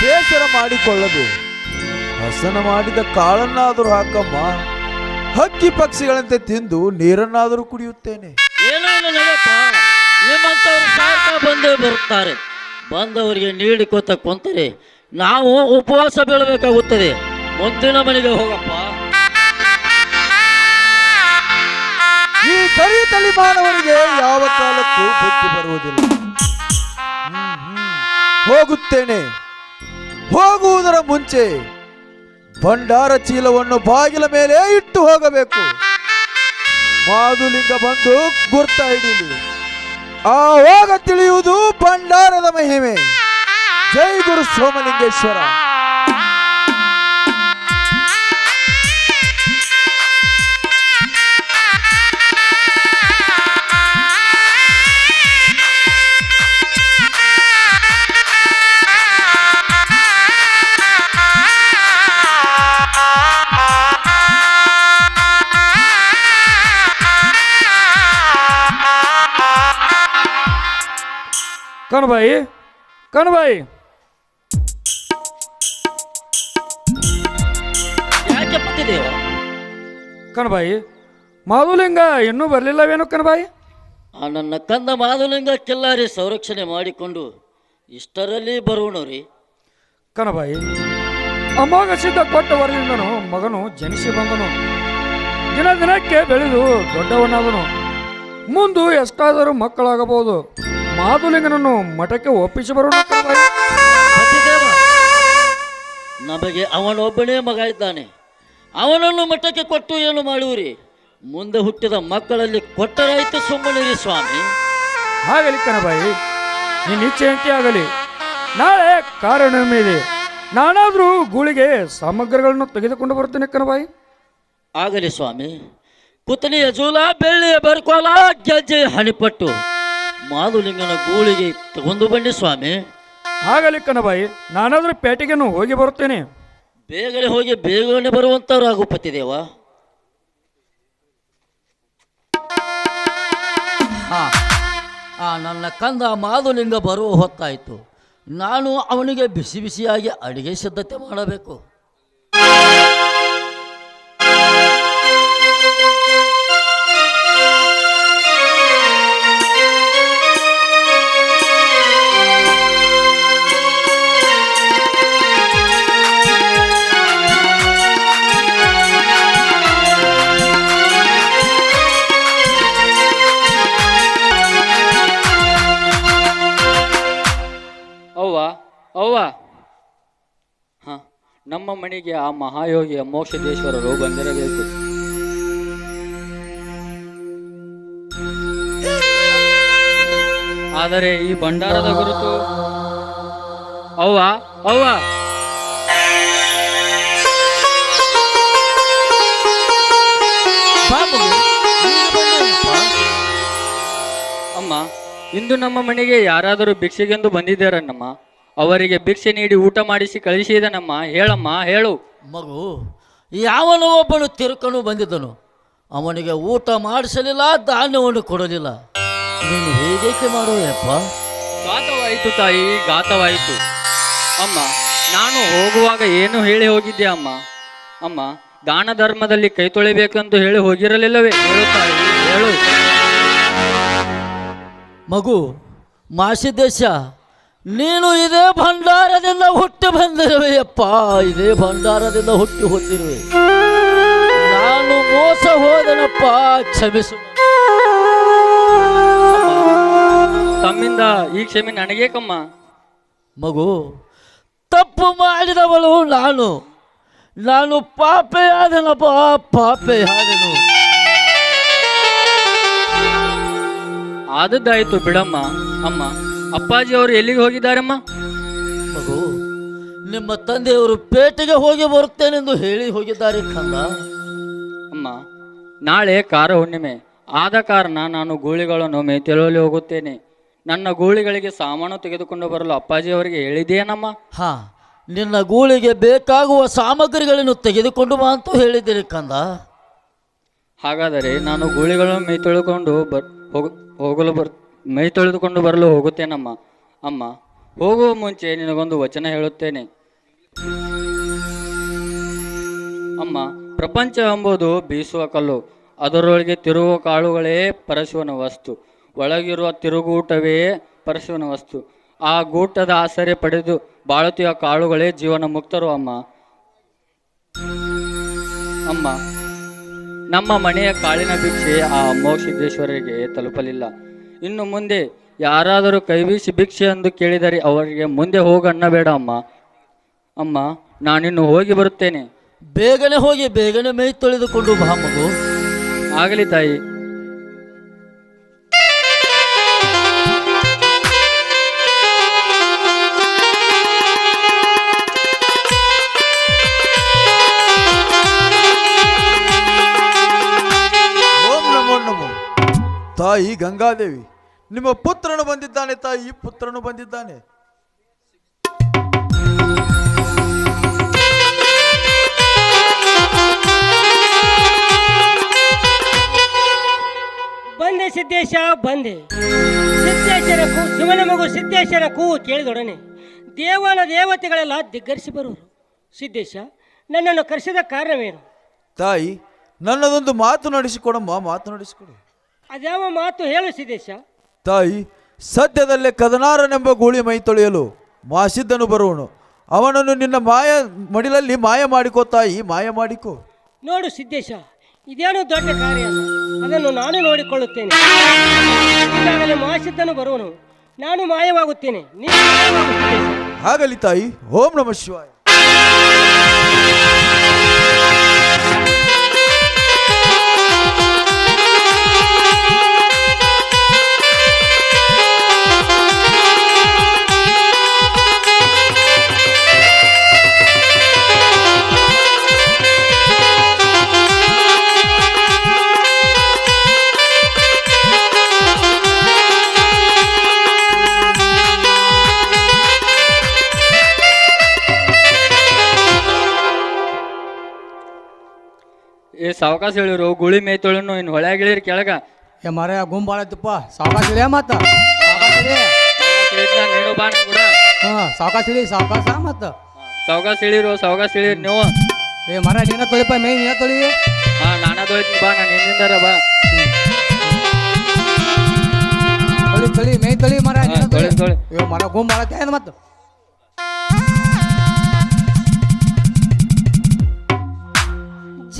ಬೇಸರ ಮಾಡಿಕೊಳ್ಳದೆ ಹಸನ ಮಾಡಿದ ಕಾಳನ್ನಾದರೂ ಹಾಕಮ್ಮ. ಹಕ್ಕಿ ಪಕ್ಷಿಗಳಂತೆ ತಿಂದು ನೀರನ್ನಾದರೂ ಕುಡಿಯುತ್ತೇನೆ. ನಿಮ್ಮಂಥವ್ರು ಬಂದೇ ಬರುತ್ತಾರೆ. ಬಂದವರಿಗೆ ನೀಡಿಕೊತ ಕೊಂತರೆ ನಾವು ಉಪವಾಸ ಬೀಳಬೇಕಾಗುತ್ತದೆ. ಮುಂದಿನ ಮನೆಗೆ ಹೋಗಪ್ಪ. ಈ ಕರಿ ತಳಿ ಮಾನವರಿಗೆ ಯಾವ ಕಾಲಕ್ಕೂ ಬುದ್ಧಿ ಬರುವುದಿಲ್ಲ. ಹೋಗುತ್ತೇನೆ. ಹೋಗುವುದರ ಮುಂಚೆ ಭಂಡಾರ ಚೀಲವನ್ನು ಬಾಗಿಲ ಮೇಲೆ ಇಟ್ಟು ಹೋಗಬೇಕು. ಮಾಧುಲಿಂಗ ಬಂದು ಗುರ್ತ ಹಿಡೀಲಿ. ಆವಾಗ ತಿಳಿಯುವುದು ಭಂಡಾರದ ಮಹಿಮೆ. ಜೈ ಗುರು ಸೋಮಲಿಂಗೇಶ್ವರ. ಕಣಬಾಯಿ ಕಣಬಾಯಿ ಕಣಬಾಯಿ ಮಾಧುಲಿಂಗ ಇನ್ನೂ ಬರಲಿಲ್ಲವೇನು ಕಣಬಾಯಿ ಆ ನನ್ನ ಕಂದ ಮಾಧುಲಿಂಗ ಕಿಲ್ಲಾರಿ ಸಂರಕ್ಷಣೆ ಮಾಡಿಕೊಂಡು ಇಷ್ಟರಲ್ಲಿ ಬರುವನು ರೀ. ಕಣಬಾಯಿ ಅಮೋಘ ಸಿದ್ಧ ಕೊಟ್ಟ ವರದಿಂದನು ಮಗನು ಜನಿಸಿ ಬಂದನು. ದಿನ ದಿನಕ್ಕೆ ಬೆಳೆದು ದೊಡ್ಡವನಾದನು. ಮುಂದು ಎಷ್ಟಾದರೂ ಮಕ್ಕಳಾಗಬಹುದು. ಮಾಧುಲಿಂಗನನ್ನು ಮಠಕ್ಕೆ ಒಪ್ಪಿಸಿ ಬರೋಣ. ನಮಗೆ ಅವನೊಬ್ಬನೇ ಮಗ ಇದ್ದಾನೆ. ಅವನನ್ನು ಮಠಕ್ಕೆ ಕೊಟ್ಟು ಏನು ಮಾಡುವಿರಿ? ಮುಂದೆ ಹುಟ್ಟಿದ ಮಕ್ಕಳಲ್ಲಿ ಕೊಟ್ಟರಾಯ್ತು ಸುಮ್ಮನಿರಿ ಸ್ವಾಮಿ. ಆಗಲಿ ಕಣಬಾಯಿ ನಿನ್ನ ಇಚ್ಛೆಯಂತೆ ಆಗಲಿ. ನಾಳೆ ಕಾರಣ ಇದೆ ನಾನಾದರೂ ಗೂಳಿಗೆ ಸಾಮಗ್ರಿಗಳನ್ನು ತೆಗೆದುಕೊಂಡು ಬರ್ತೇನೆ ಕಣಬಾಯಿ ಆಗಲಿ ಸ್ವಾಮಿ. ಕುತನಿಯ ಜೂಲ ಬೆಳ್ಳಿಯ ಬರ್ಕೋಲ ಗೆಜ್ಜೆ ಹಣಿಪಟ್ಟು ಮಾದುಲಿಂಗನ ಗೂಳಿಗೆ ತಗೊಂಡು ಬನ್ನಿ ಸ್ವಾಮಿ. ಆಗಲಿ ಕಣಬಾಯಿ ನಾನಾದ್ರೂ ಪೇಟೆಗೆನು ಹೋಗಿ ಬರುತ್ತೇನೆ. ಬೇಗನೆ ಹೋಗಿ ಬೇಗನೆ ಬರುವಂತ ರಾಘುಪತಿ ದೇವ. ಆ ನನ್ನ ಕಂದ ಮಾಧುಲಿಂಗ ಬರುವ ಹೊತ್ತಾಯಿತು. ನಾನು ಅವನಿಗೆ ಬಿಸಿ ಬಿಸಿಯಾಗಿ ಅಡಿಗೆ ಸಿದ್ಧತೆ ಮಾಡಬೇಕು. ಮನೆಗೆ ಆ ಮಹಾಯೋಗಿ ಮೋಕ್ಷದೇಶ್ವರರು ಬಂದಿರಬೇಕು ಆದರೆ ಈ ಭಂಡಾರದ ಗುರುತು ಅವ್ವ ಅವ್ವ. ಅಮ್ಮ, ಇಂದು ನಮ್ಮ ಮನೆಗೆ ಯಾರಾದರೂ ಭಿಕ್ಷೆಗೆಂದು ಬಂದಿದ್ದಾರನ್ನಮ್ಮ? ಅವರಿಗೆ ಭಿಕ್ಷೆ ನೀಡಿ ಊಟ ಮಾಡಿಸಿ ಕಳಿಸಿದನಮ್ಮ ಹೇಳಮ್ಮ ಹೇಳು. ಮಗು ಯಾವನೋ ಒಬ್ಬನು ತಿರುಕನು ಬಂದಿದ್ದನು. ಅವನಿಗೆ ಊಟ ಮಾಡಿಸಲಿಲ್ಲ ಧಾನ್ಯವನ್ನು ಕೊಡಲಿಲ್ಲ. ನೀನು ಹೇಗೇಕೆ ಮಾಡುವೆಯಪ್ಪ ಘಾತವಾಯಿತು ತಾಯಿ ಘಾತವಾಯಿತು ಅಮ್ಮ ನಾನು ಹೋಗುವಾಗ ಏನು ಹೇಳಿ ಹೋಗಿದ್ದೆ ಅಮ್ಮ? ಅಮ್ಮ ದಾನ ಧರ್ಮದಲ್ಲಿ ಕೈ ತೊಳಿಬೇಕಂತ ಹೇಳಿ ಹೋಗಿರಲಿಲ್ಲವೇ? ಹೇಳು ತಾಯಿ ಹೇಳು. ಮಗು ಮಾಸಿದೇಶ ನೀನು ಇದೇ ಭಂಡಾರದಿಂದ ಹುಟ್ಟಿ ಬಂದಿರುವೆಯಪ್ಪ. ಇದೇ ಭಂಡಾರದಿಂದ ಹುಟ್ಟಿ ಹೊತ್ತಿರುವೆ ನಾನು ಮೋಸ ಹೋದನಪ್ಪ ಕ್ಷಮಿಸು. ತಮ್ಮಿಂದ ಈ ಕ್ಷಮೆ ನನಗೇಕಮ್ಮ. ಮಗು ತಪ್ಪು ಮಾಡಿದವಳು ನಾನು. ನಾನು ಪಾಪೆಯಾದನಪ್ಪ ಪಾಪೆಯಾದನು. ಆದದ್ದಾಯ್ತು ಬಿಡಮ್ಮ ಅಮ್ಮ. ಅಪ್ಪಾಜಿ ಅವರು ಎಲ್ಲಿಗೆ ಹೋಗಿದ್ದಾರಮ್ಮ? ಮಗು ನಿಮ್ಮ ತಂದೆಯವರು ಪೇಟೆಗೆ ಹೋಗಿ ಬರುತ್ತೇನೆಂದು ಹೇಳಿ ಹೋಗಿದ್ದಾರೆ ಕಂದ. ಅಮ್ಮ ನಾಳೆ ಕಾರ ಹುಣ್ಣಿಮೆ ಆದ ಕಾರಣ ನಾನು ಗೂಳಿಗಳನ್ನು ಮೇತೆಳಲಿ ಹೋಗುತ್ತೇನೆ. ನನ್ನ ಗೂಳಿಗಳಿಗೆ ಸಾಮಾನು ತೆಗೆದುಕೊಂಡು ಬರಲು ಅಪ್ಪಾಜಿ ಅವರಿಗೆ ಹೇಳಿದೆಯೇನಮ್ಮ ಹಾ ನಿನ್ನ ಗೂಳಿಗೆ ಬೇಕಾಗುವ ಸಾಮಗ್ರಿಗಳನ್ನು ತೆಗೆದುಕೊಂಡು ಬಾ ಅಂತ ಹೇಳಿದ್ದೀರಿ ಕಂದ. ಹಾಗಾದರೆ ನಾನು ಗೂಳಿಗಳನ್ನು ಮೈ ತೊಳೆದುಕೊಂಡು ಬರ್ ಹೋಗ ಹೋಗಲು ಬರ್ ಮೈ ತೊಳೆದುಕೊಂಡು ಬರಲು ಹೋಗುತ್ತೇನಮ್ಮ? ಅಮ್ಮ, ಹೋಗುವ ಮುಂಚೆ ನಿನಗೊಂದು ವಚನ ಹೇಳುತ್ತೇನೆ. ಅಮ್ಮ, ಪ್ರಪಂಚ ಎಂಬುದು ಬೀಸುವ ಕಲ್ಲು, ಅದರೊಳಗೆ ತಿರುಗುವ ಕಾಳುಗಳೇ ಪರಶುವನ ವಸ್ತು, ಒಳಗಿರುವ ತಿರುಗೂಟವೇ ಪರಶುವನ ವಸ್ತು. ಆ ಗೂಟದ ಆಸರೆ ಪಡೆದು ಬಾಳುತ್ತಿಯ ಕಾಳುಗಳೇ ಜೀವನ ಮುಕ್ತರು ಅಮ್ಮ. ಅಮ್ಮ, ನಮ್ಮ ಮನೆಯ ಕಾಳಿನ ಭಿಕ್ಷೆ ಆ ಅಮೋಘ ಸಿದ್ದೇಶ್ವರರಿಗೆ ತಲುಪಲಿಲ್ಲ. ಇನ್ನು ಮುಂದೆ ಯಾರಾದರೂ ಕೈಬೀಸಿ ಭಿಕ್ಷೆ ಎಂದು ಕೇಳಿದರೆ ಅವರಿಗೆ ಮುಂದೆ ಹೋಗಣ್ಣ ಬೇಡ ಅಮ್ಮ. ಅಮ್ಮ ನಾನಿನ್ನು ಹೋಗಿ ಬರುತ್ತೇನೆ. ಬೇಗನೆ ಹೋಗಿ ಬೇಗನೆ ಮೈ ತೊಳೆದುಕೊಂಡು ಬಾ ಮಗು. ಆಗಲಿ ತಾಯಿ. ತಾಯಿ ಗಂಗಾದೇವಿ ನಿಮ್ಮ ಪುತ್ರನು ಬಂದಿದ್ದಾನೆ ತಾಯಿ ಪುತ್ರನು ಬಂದಿದ್ದಾನೆ. ಬಂದೆ ಸಿದ್ದೇಶ ಬಂದೆ. ಸಿದ್ದೇಶನ ಕೂ ಶಿವನ ಮಗು ಸಿದ್ದೇಶನ ಕೂ ಕೇಳಿದೊಡನೆ. ದೇವನ ದೇವತೆಗಳೆಲ್ಲ ದಿಗ್ಗರಿಸಿ ಬರುವರು. ಸಿದ್ದೇಶ ನನ್ನನ್ನು ಕರೆಸಿದ ಕಾರಣವೇನು? ತಾಯಿ ನನ್ನದೊಂದು ಮಾತು ನಡೆಸಿಕೊಡಮ್ಮ ಮಾತು ನಡೆಸಿಕೊಡು. ಅದ್ಯಾವ ಮಾತು ಹೇಳು ಸಿದ್ದೇಶ ತಾಯಿ ಸದ್ಯದಲ್ಲೇ ಕದನಾರನೆಂಬ ಗೂಳಿ ಮೈ ತೊಳೆಯಲು ಮಾಸಿದ್ದನು ಬರುವನು. ಅವನನ್ನು ನಿನ್ನ ಮಾಯ ಮಡಿಲಲ್ಲಿ ಮಾಯ ಮಾಡಿಕೋ ತಾಯಿ ಮಾಯ ಮಾಡಿಕೋ. ನೋಡು ಸಿದ್ದೇಶ ಇದೇನು ದೊಡ್ಡ ಕಾರ್ಯ ಅದನ್ನು ನಾನು ನೋಡಿಕೊಳ್ಳುತ್ತೇನೆ. ಈಗಾಗಲೇ ಮಾಸಿದ್ದನು ಬರುವನು. ನಾನು ಮಾಯವಾಗುತ್ತೇನೆ. ನೀನು ಮಾಯವಾಗು ಸಿದ್ದೇಶ. ಆಗಲಿ ತಾಯಿ ಓಂ ನಮಃ ಶಿವಾಯ. ಏ ಸಾವಕಾಶ ಹೇಳಿರು ಗುಳಿ ಮೇಯ್ತೊಳನು ಇನ್ನು ಹೊಳ್ಯಾಗಿಳಿರಿ ಕೆಳಗ. ಏ ಮರ ಗುಂಬ್ ಬಾಳತ್ತಪ್ಪ ಸಾವಕಾಶ ಇಳಿ ಮತ್ತ? ಸಾವಕಾಶ ಇಳಿ. ಕೇಳಿದ್ನ ನೀನು ಬಾ ನನ್ ಕೂಡ. ಹಾ ಸಾವಕಾಶ ಇಳಿ ಸಾವಕಾಶ ಮತ್ತ? ಸಾವಕಾಶ ಇಳಿರು ಸಾವಕಾಶ ಇಳಿರಿ ನೀವು. ಏ ಮರ ನೀನ ತೊಳಿಪ ಮೇ ನೀನ ತೊಳಿ. ಹಾ ನಾನ ತೊಳಿತೀನಿ ಬಾ ನಾನು ಹಿಂದಿಂದಾರ ಬಾ. ತೊಳಿ ತೊಳಿ ಮೇ ತೊಳಿ ಮರ ನೀನ ತೊಳಿ, ತೊಳಿ. ಏ ಮರ ಗುಂಬ್ ಭಾಳ ಐತೆ ಮತ್ತ.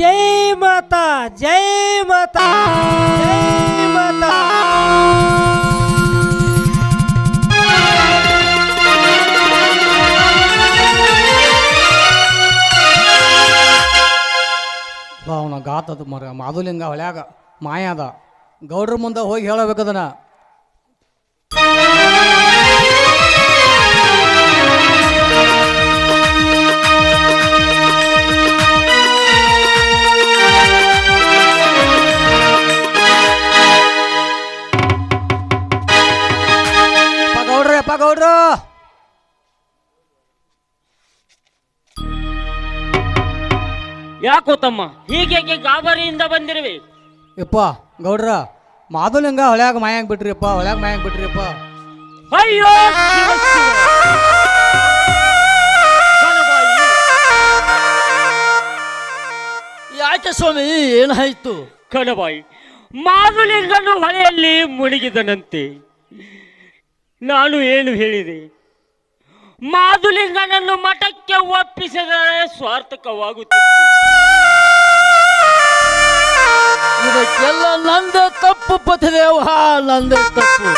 ಜೈ ಮಾತಾ ಜೈ ಮಾತಾ ಜೈ ಮಾತಾ. ಅವನ ಗಾತದ ಮರ, ಮಾಧುಲಿಂಗ ಹೊಳ್ಯಾಗ ಮಾಯಾದ ಗೌಡ್ರ ಮುಂದೆ ಹೋಗಿ ಹೇಳಬೇಕದನ. ಗೌಡ್ರ ಯಾಕೋ ತಮ್ಮ? ಹೀಗೆ ಗಾಬರಿಯಿಂದ ಬಂದಿರುವೆ. ಯಪ್ಪ ಗೌಡ್ರ ಮಾಧುಲಿಂಗ ಹೊಳ್ಯಾಗ ಮಾಯಾಂಗ್ ಬಿಟ್ರಿಪ್ಪ ಹೊಳ್ಯಾಗ ಮಾಯಾಂಗ್ ಬಿಟ್ರಿಪ್ಪ ಅಯ್ಯೋ ಯಾಕೆ ಸ್ವಾಮಿ ಏನಾಯ್ತು ಕಣಬಾಯಿ ಮಾಧುಲಿಂಗನು ಹೊಳೆಯಲ್ಲಿ ಮುಳುಗಿದನಂತೆ. ನಾನು ಏನು ಹೇಳಿದೆ? ಮಾಧುಲಿಂಗನನ್ನು ಮಠಕ್ಕೆ ಒಪ್ಪಿಸಿದರೆ ಸ್ವಾರ್ಥಕವಾಗುತ್ತಿತ್ತು. ನಂದ ನಂದೇ ತಪ್ಪು ಪತಿದೇವ ನಂದ ತಪ್ಪು.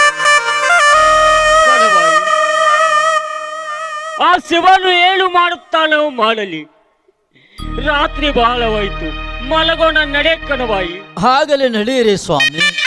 ಆ ಶಿವನು ಏಳು ಮಾಡುತ್ತಾನೋ ಮಾಡಲಿ. ರಾತ್ರಿ ಬಹಳವಾಯಿತು ಮಲಗೋಣ ನಡೆ ಕಣವಾಯಿ ಹಾಗಲೇ ನಡೆಯಿರಿ ಸ್ವಾಮಿ.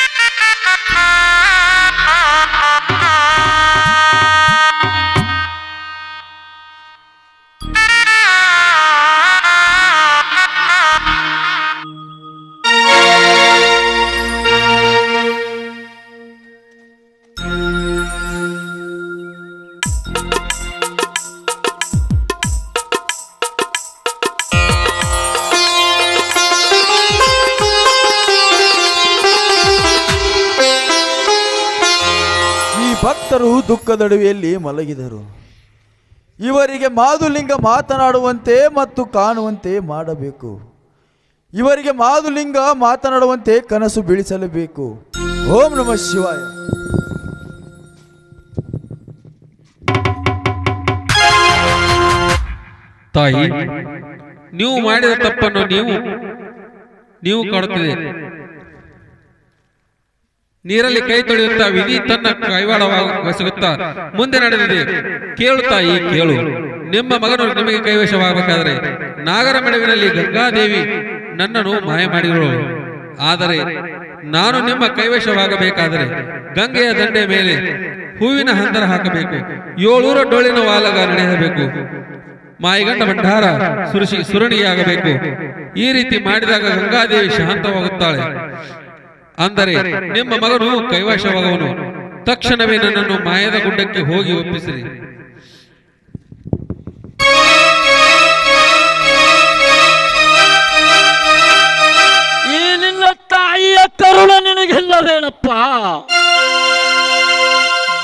ಭಕ್ತರು ಮಲಗಿದರು. ಇವರಿಗೆ ಮಾಧುಲಿಂಗ ಮಾತನಾಡುವಂತೆ ಮತ್ತು ಕಾಣುವಂತೆ ಮಾಡಬೇಕು. ಇವರಿಗೆ ಮಾಧುಲಿಂಗ ಮಾತನಾಡುವಂತೆ ಕನಸು ಬೀಳಿಸಲೇಬೇಕು. ಓಂ ನಮಃ ಶಿವಾಯ. ತಾಯಿ, ನೀವು ಮಾಡಿದ ತಪ್ಪನ್ನು ನೀವು ನೀವು ಕಾಡುತ್ತಿದೆ ನೀರಲ್ಲಿ ಕೈ ತೊಳೆಯುತ್ತಾ ವಿಧಿ ತನ್ನ ಕೈವಾಡವಾಗಿಸುತ್ತಾ ಮುಂದೆ ನಡೆದಿದೆ. ಕೇಳುತ್ತಾಯಿ ಕೇಳು, ನಿಮ್ಮ ಮಗನು ನಿಮಗೆ ಕೈವಶವಾಗಬೇಕಾದರೆ ನಾಗರ ಮೆಡವಿನಲ್ಲಿ ಗಂಗಾದೇವಿ ನನ್ನನ್ನು ಮಾಯ ಮಾಡಿದಳು. ಆದರೆ ನಾನು ನಿಮ್ಮ ಕೈವಶವಾಗಬೇಕಾದರೆ ಗಂಗೆಯ ದಂಡೆ ಮೇಲೆ ಹೂವಿನ ಹಂದರ ಹಾಕಬೇಕು. ಏಳೂರ ಡೊಳ್ಳಿನ ವಾಲಗ ನಡೆಯಬೇಕು. ಮಾಯಿಗಂಡ ಭಂಡಾರ ಸುರಿಸಿ ಸುರಣಿಯಾಗಬೇಕು. ಈ ರೀತಿ ಮಾಡಿದಾಗ ಗಂಗಾದೇವಿ ಶಾಂತವಾಗುತ್ತಾಳೆ. ಅಂದರೆ ನಿಮ್ಮ ಮಗನು ಕೈವಾಶವಾಗುವನು. ತಕ್ಷಣವೇ ನನ್ನನ್ನು ಮಾಯದ ಗುಡ್ಡಕ್ಕೆ ಹೋಗಿ ಒಪ್ಪಿಸಿರಿ. ಈ ನಿನ್ನ ತಾಯಿಯ ಕರುಣ ನಿನಗಿಲ್ಲವೇನಪ್ಪ?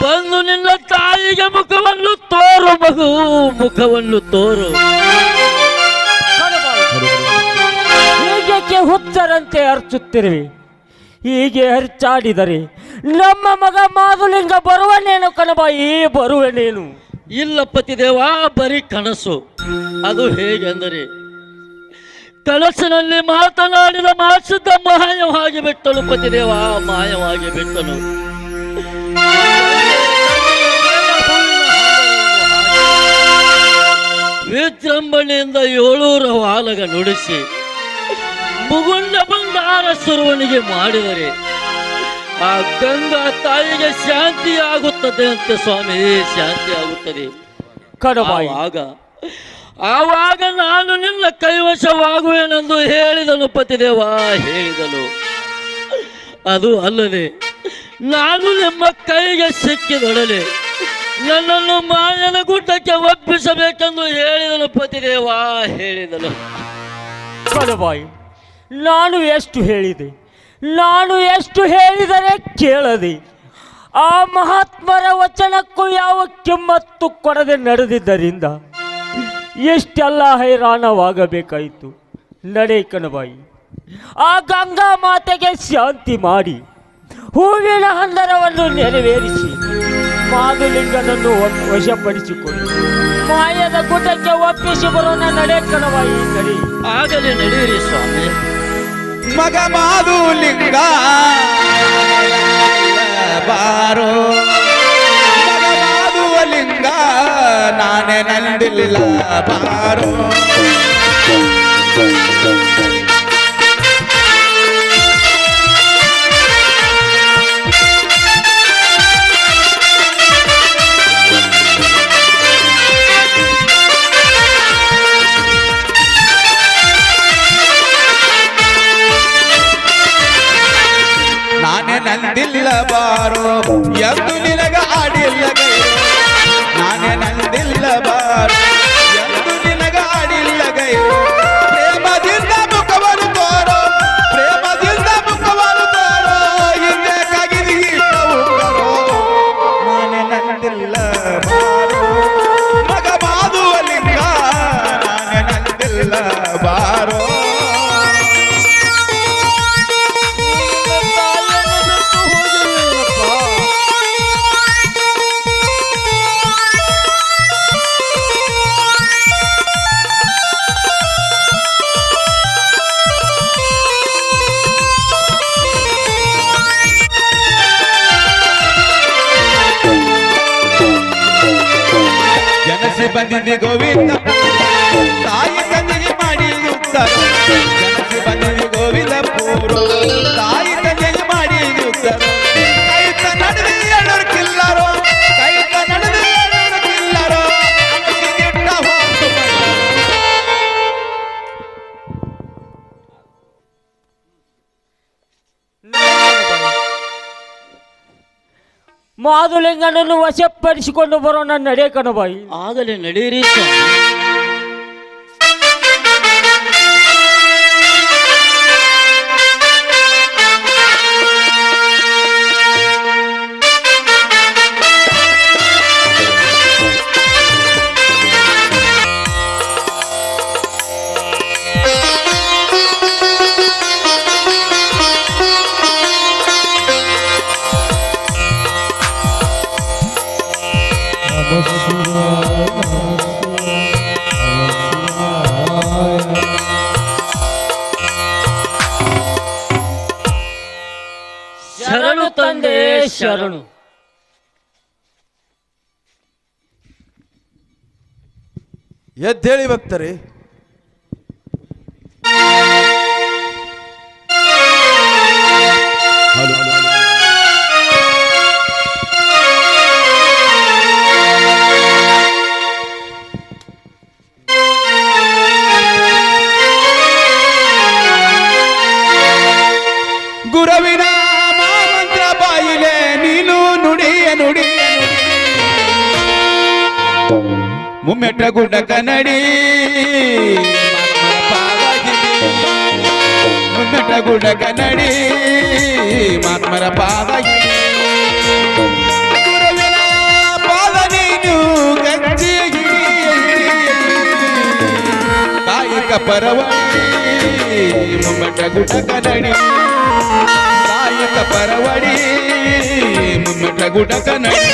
ಬಂದು ನಿನ್ನ ತಾಯಿಗೆ ಮುಖವನ್ನು ತೋರು ಮಗು ಮುಖವನ್ನು ತೋರು. ಹುಚ್ಚರಂತೆ ಅರ್ಚುತ್ತಿರುವಿ. ಹೀಗೆ ಹರಿಚಾಡಿದರೆ ನಮ್ಮ ಮಗ ಮಾಧುಲಿಂಗ ಬರುವನೇನು ಕಣಬಾಯಿ ಬರುವನೇನು? ಇಲ್ಲ ಪತಿದೇವ ಬರೀ ಕನಸು. ಅದು ಹೇಗೆಂದರೆ, ಕನಸಿನಲ್ಲಿ ಮಾತನಾಡಿದ ಮಾಸಿದ್ದ ಮಾಯವಾಗಿ ಬಿಟ್ಟನು ಪತಿದೇವ ಮಾಯವಾಗಿ ಬಿಟ್ಟನು. ವಿಜೃಂಭಣೆಯಿಂದ ಏಳೂರ ವಾಲಗ ನುಡಿಸಿ ಮುಗುಂಡ ಬಂಗಾರ ಸುರವಣಿಗೆ ಮಾಡಿದರೆ ಆ ಗಂಗಾ ತಾಯಿಗೆ ಶಾಂತಿ ಆಗುತ್ತದೆ ಅಂತೆ ಸ್ವಾಮಿ ಶಾಂತಿ ಆಗುತ್ತದೆ ಆವಾಗ ಆವಾಗ ನಾನು ನಿನ್ನ ಕೈವಶವಾಗುವೆನೆಂದು ಹೇಳಿದನು ಪತಿದೇವ ಹೇಳಿದನು. ಅದು ಅಲ್ಲದೆ ನಾನು ನಿಮ್ಮ ಕೈಗೆ ಸಿಕ್ಕಿದೊಡನೆ ನನ್ನನ್ನು ಮಾಯನ ಗುಡ್ಡಕ್ಕೆ ಒಪ್ಪಿಸಬೇಕೆಂದು ಹೇಳಿದನು ಪತಿದೇವ ಹೇಳಿದನು. ಕಣಬಾಯಿ ನಾನು ಎಷ್ಟು ಹೇಳಿದೆ? ನಾನು ಎಷ್ಟು ಹೇಳಿದರೆ ಕೇಳದೆ? ಆ ಮಹಾತ್ಮರ ವಚನಕ್ಕೂ ಯಾವ ಕಿಮ್ಮತ್ತು ಕೊಡದೆ ನಡೆದಿದ್ದರಿಂದ ಎಷ್ಟೆಲ್ಲ ಹೈರಾಣವಾಗಬೇಕಾಯಿತು? ನಡೆ ಕಣಬಾಯಿ. ಆ ಗಂಗಾ ಮಾತೆಗೆ ಶಾಂತಿ ಮಾಡಿ, ಹೂವಿನ ಹಂದರವನ್ನು ನೆರವೇರಿಸಿ, ಮಾದುಲಿಂಗನನ್ನು ವಶಪಡಿಸಿಕೊಂಡು ಮಾಯದ ಗುಡ್ಡಕ್ಕೆ ಒಪ್ಪಿಸಿ ಬರೋಣ, ನಡೆ ಕಣವಾಯಿ ನಡೆ. ಆಗಲೇ ನಡೆಯಿರಿ ಸ್ವಾಮಿ. ಮಗ ಮಾದು ಲಿಂಗ. ಬಾರೋ. ಮಗ ಮಾದುವಲಿಂಗ ನಾನೇ ನಂದಿಲ್ಲ ಬಾರೋ. ನಂದಿಲ್ಲ ಬಾರೋ ಎಂದು ನಿನಗ ಆಡಿಲ್ಲ ನಾನೇ ನಂದಿಲ್ಲ ಬಾರೋ ಬಂದಿದೆ ಗೋವಿಂದ ತಾಯಿ ತಂದೆಗೆ ಮಾಡಿ ಯುಕ್ತ ಮಾದುಲಿಂಗನನ್ನು ವಶಪಡಿಸಿಕೊಂಡು ಬರೋಣ ನಡೆ ಕಣಬಾಯಿ ಆಗಲೇ ನಡೆಯಿರಿ ಎದ್ದೇಳಿ ಭಕ್ತರೇ ಗುರುವಿನ ಮಾಮಂತ್ರ ಬಾಯಿಲೆ ನೀನು ನುಡಿಯ ನುಡಿಯ ಮುಮ್ಮೆಟ್ಟ ಗುಡ್ಡ ಮುಮ್ಮೆಟ್ಟ ಗುಡ್ಡ ಕನ್ನಡಿ ಮಾತ್ಮರ ಪಾದ ಗುರುವಿನ ಪಾದ ನೀನು ಗಜ್ಜಿ ಕಾಯಿಕ ಪರವಡಿ ಮುಮ್ಮಟ ಗುಡ್ಡ ಕನ್ನಡಿ ಕಾಯಕ ಪರವಡಿ ಮುಮ್ಮಟ ಗುಡ್ಡ ಕನ್ನಡಿ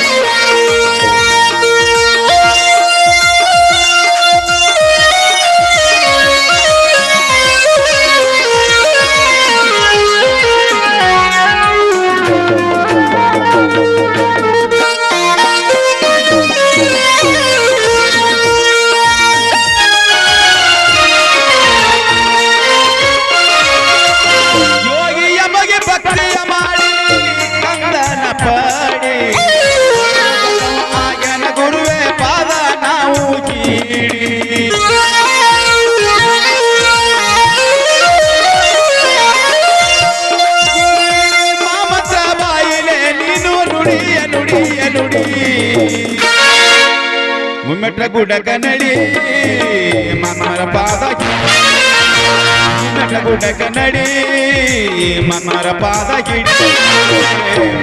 ಗುಡಕ ನಡಿ ಮಮ್ಮರ ಪಾದ ಗಿಡಿ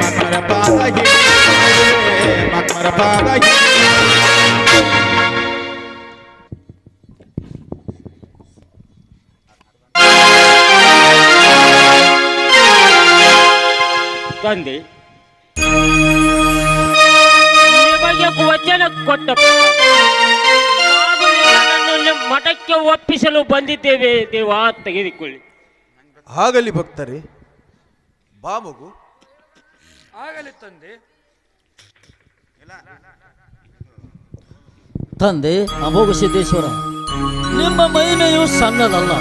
ಮಮ್ಮರ ಪಾದ ಗಿಡಿ ಮಮ್ಮರ ಪಾದ ಗಿಡಿ ತಂದೆ ನಿಮಗೆ ವಚನ ಕೊಟ್ಟ ನಾನು ನಿಮ್ಮ ಮಠಕ್ಕೆ ಒಪ್ಪಿಸಲು ಬಂದಿದ್ದೇವೆ ದೇವ ತೆಗೆದುಕೊಳ್ಳಿ. ಆಗಲಿ ಭಕ್ತರೇ ಬಾ ಮಗು. ಆಗಲಿ ತಂದೆ. ತಂದೆ ಅಮೋಘ ಸಿದ್ದೇಶ್ವರ ನಿಮ್ಮ ಮಹಿಮೆಯು ಸಣ್ಣದಲ್ಲ.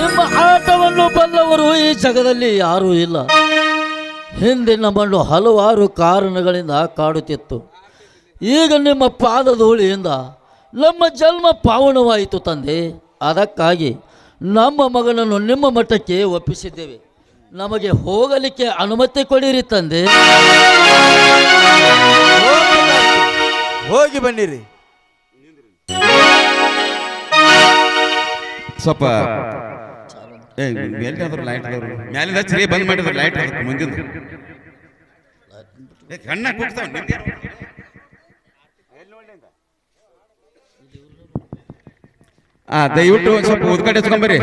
ನಿಮ್ಮ ಆಟವನ್ನು ಬಲ್ಲವರು ಈ ಜಗದಲ್ಲಿ ಯಾರೂ ಇಲ್ಲ. ಹಿಂದೆ ನಮ್ಮನ್ನು ಹಲವಾರು ಕಾರಣಗಳಿಂದ ಕಾಡುತ್ತಿತ್ತು ಈಗ ನಿಮ್ಮ ಪಾದಧೂಳಿಯಿಂದ ನಮ್ಮ ಜನ್ಮ ಪಾವನವಾಯಿತು ತಂದೆ. ಅದಕ್ಕಾಗಿ ನಮ್ಮ ಮಗನನ್ನು ನಿಮ್ಮ ಮಠಕ್ಕೆ ಒಪ್ಪಿಸಿದ್ದೇವೆ. ನಮಗೆ ಹೋಗಲಿಕ್ಕೆ ಅನುಮತಿ ಕೊಡಿರಿ ತಂದೆ. ಹೋಗಿ ಬನ್ನಿರಿ. ಸ್ವಲ್ಪ ಎಲ್ಲಿಯಾದ್ರು ಲೈಟ್ ಮ್ಯಾಲಿಂದ ಬಂದ್ ಮಾಡಿದ್ರು ಲೈಟ್ ಮುಂದಿನ ಕಣ್ಣ ಕೂಗ್ತಾವ ಆ ದಯವಿಟ್ಟು ಒಂದ್ ಸ್ವಲ್ಪ ಉದ್ಕಡೆ ಹಚ್ಕೊಂಬರಿ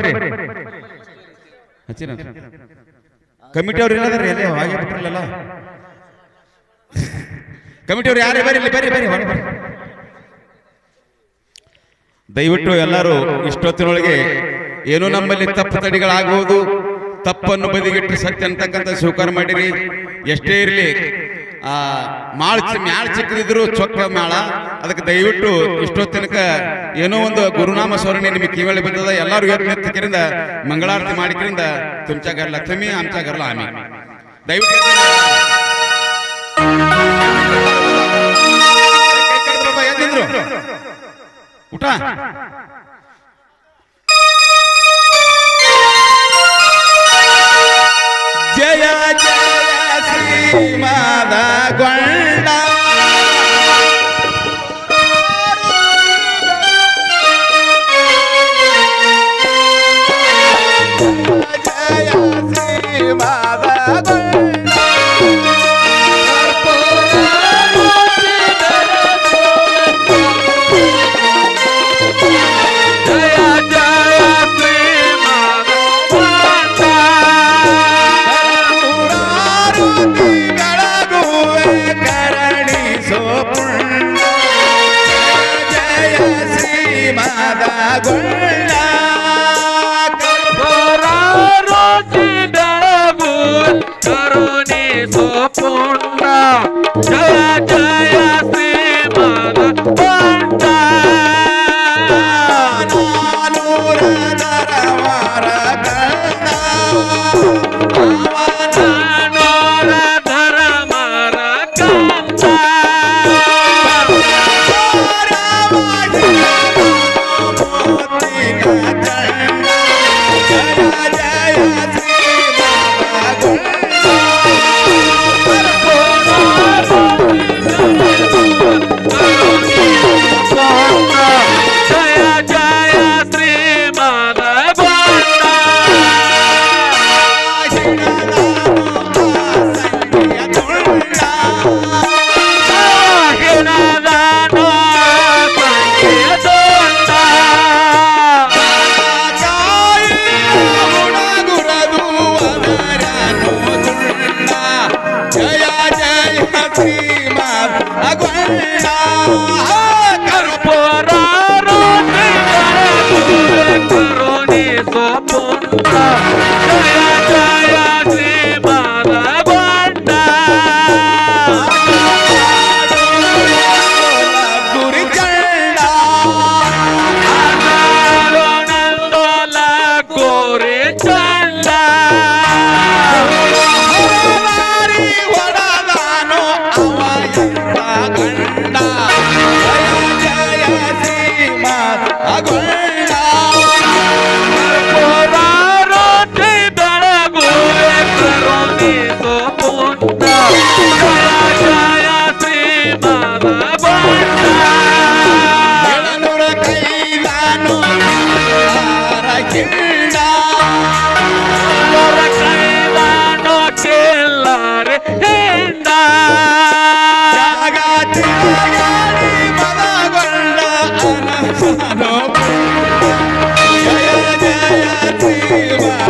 ಹಚ್ಚಿರ? ಕಮಿಟಿ ಅವ್ರು ಇಲ್ಲದಾರ ಎಲ್ಲಿ ಹಾಗೆ ಬಿಟ್ಟಿರಲಿಲ್ಲ ಕಮಿಟಿ ಅವ್ರು ಯಾರೇ ಬರ್ರಿ ಬರ್ರಿ ಹೊರಗೆ ದಯವಿಟ್ಟು ಎಲ್ಲರೂ ಇಷ್ಟೊತ್ತಿನೊಳಗೆ ಏನು ನಮ್ಮಲ್ಲಿ ತಪ್ಪು ತಡಿಗಳಾಗುವುದು ತಪ್ಪನ್ನು ಬದಿಗಿಟ್ಟು ಸತ್ಯ ಅಂತಕ್ಕಂಥ ಸ್ವೀಕಾರ ಮಾಡಿರಿ. ಎಷ್ಟೇ ಇರಲಿ ಆ ಮಾಳ ಮ್ಯಾಳ ಚಿಕ್ಕದಿದ್ರು ಚೊಕ್ಕ ಮ್ಯಾಳ ಅದಕ್ಕೆ ದಯವಿಟ್ಟು ಇಷ್ಟೊತ್ತಿನಕ ಏನೋ ಒಂದು ಗುರುನಾಮ ಸ್ಮರಣೆ ನಿಮಗೆ ಕಿವಳಿ ಬಂದದ ಎಲ್ಲರೂ ಎದ್ದು ನಿಂತಕರಿಂದ ಮಂಗಳಾರತಿ ಮಾಡಿಕರಿಂದ ತುಮಚಾ ಗರ್ಲ ಲಕ್ಷ್ಮಿ ಆಮಚಾ ಗರ್ಲ ಆಮಿ ದಯವಿಟ್ಟು. ಊಟ cima da guarda.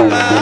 Bye.